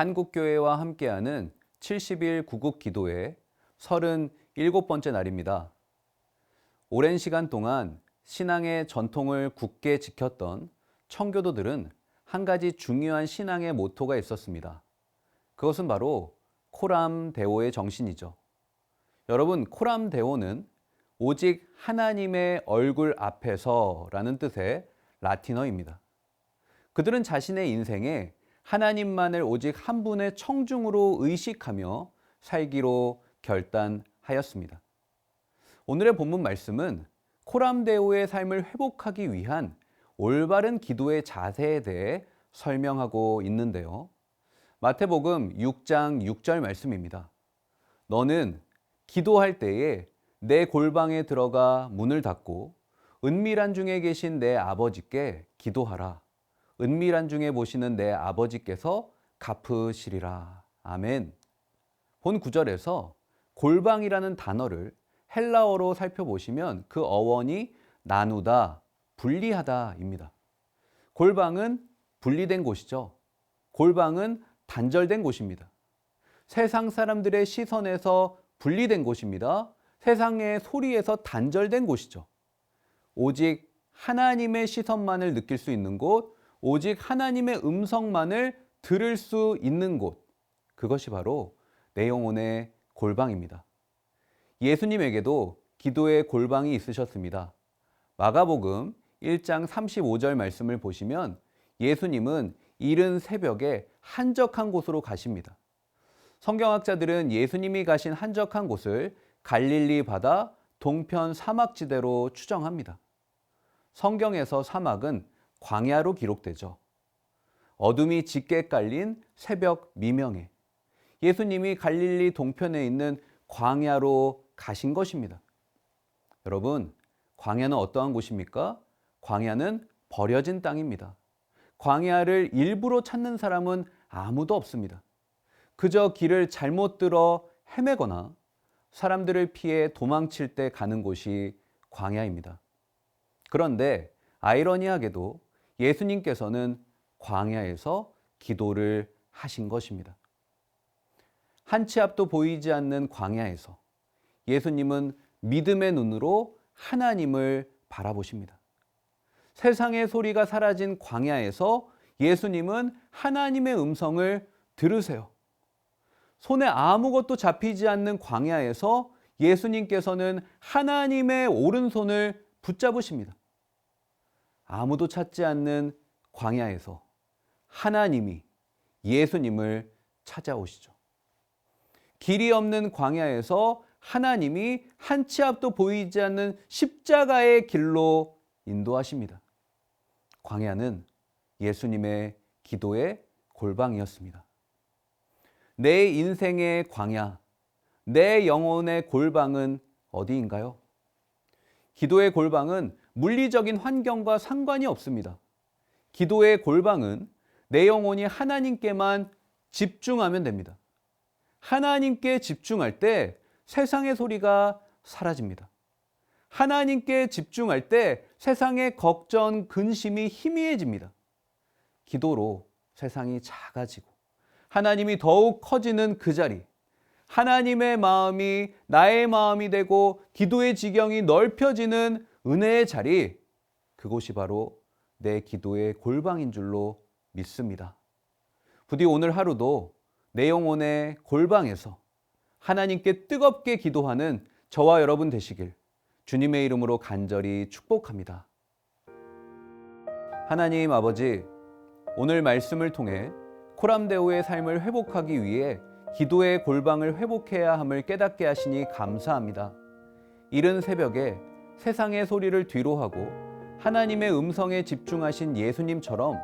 한국교회와 함께하는 70일 구국 기도회 37번째 날입니다. 오랜 시간 동안 신앙의 전통을 굳게 지켰던 청교도들은 한 가지 중요한 신앙의 모토가 있었습니다. 그것은 바로 코람 데오의 정신이죠. 여러분, 코람 데오는 오직 하나님의 얼굴 앞에서 라는 뜻의 라틴어입니다. 그들은 자신의 인생에 하나님만을 오직 한 분의 청중으로 의식하며 살기로 결단하였습니다. 오늘의 본문 말씀은 코람데오의 삶을 회복하기 위한 올바른 기도의 자세에 대해 설명하고 있는데요. 마태복음 6장 6절 말씀입니다. 너는 기도할 때에 내 골방에 들어가 문을 닫고 은밀한 중에 계신 내 아버지께 기도하라. 은밀한 중에 보시는 내 아버지께서 갚으시리라. 아멘. 본 구절에서 골방이라는 단어를 헬라어로 살펴보시면 그 어원이 나누다, 분리하다입니다. 골방은 분리된 곳이죠. 골방은 단절된 곳입니다. 세상 사람들의 시선에서 분리된 곳입니다. 세상의 소리에서 단절된 곳이죠. 오직 하나님의 시선만을 느낄 수 있는 곳, 오직 하나님의 음성만을 들을 수 있는 곳. 그것이 바로 내 영혼의 골방입니다. 예수님에게도 기도의 골방이 있으셨습니다. 마가복음 1장 35절 말씀을 보시면 예수님은 이른 새벽에 한적한 곳으로 가십니다. 성경학자들은 예수님이 가신 한적한 곳을 갈릴리 바다 동편 사막지대로 추정합니다. 성경에서 사막은 광야로 기록되죠. 어둠이 짙게 깔린 새벽 미명에 예수님이 갈릴리 동편에 있는 광야로 가신 것입니다. 여러분, 광야는 어떠한 곳입니까? 광야는 버려진 땅입니다. 광야를 일부러 찾는 사람은 아무도 없습니다. 그저 길을 잘못 들어 헤매거나 사람들을 피해 도망칠 때 가는 곳이 광야입니다. 그런데 아이러니하게도 예수님께서는 광야에서 기도를 하신 것입니다. 한치 앞도 보이지 않는 광야에서 예수님은 믿음의 눈으로 하나님을 바라보십니다. 세상의 소리가 사라진 광야에서 예수님은 하나님의 음성을 들으세요. 손에 아무것도 잡히지 않는 광야에서 예수님께서는 하나님의 오른손을 붙잡으십니다. 아무도 찾지 않는 광야에서 하나님이 예수님을 찾아오시죠. 길이 없는 광야에서 하나님이 한 치 앞도 보이지 않는 십자가의 길로 인도하십니다. 광야는 예수님의 기도의 골방이었습니다. 내 인생의 광야, 내 영혼의 골방은 어디인가요? 기도의 골방은 물리적인 환경과 상관이 없습니다. 기도의 골방은 내 영혼이 하나님께만 집중하면 됩니다. 하나님께 집중할 때 세상의 소리가 사라집니다. 하나님께 집중할 때 세상의 걱정, 근심이 희미해집니다. 기도로 세상이 작아지고 하나님이 더욱 커지는 그 자리, 하나님의 마음이 나의 마음이 되고 기도의 지경이 넓혀지는 은혜의 자리, 그곳이 바로 내 기도의 골방인 줄로 믿습니다. 부디 오늘 하루도 내 영혼의 골방에서 하나님께 뜨겁게 기도하는 저와 여러분 되시길 주님의 이름으로 간절히 축복합니다. 하나님 아버지, 오늘 말씀을 통해 코람데오의 삶을 회복하기 위해 기도의 골방을 회복해야 함을 깨닫게 하시니 감사합니다. 이른 새벽에 세상의 소리를 뒤로하고 하나님의 음성에 집중하신 예수님처럼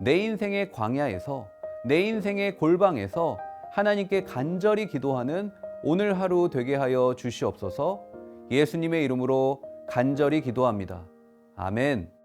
내 인생의 광야에서 내 인생의 골방에서 하나님께 간절히 기도하는 오늘 하루 되게 하여 주시옵소서 예수님의 이름으로 간절히 기도합니다. 아멘.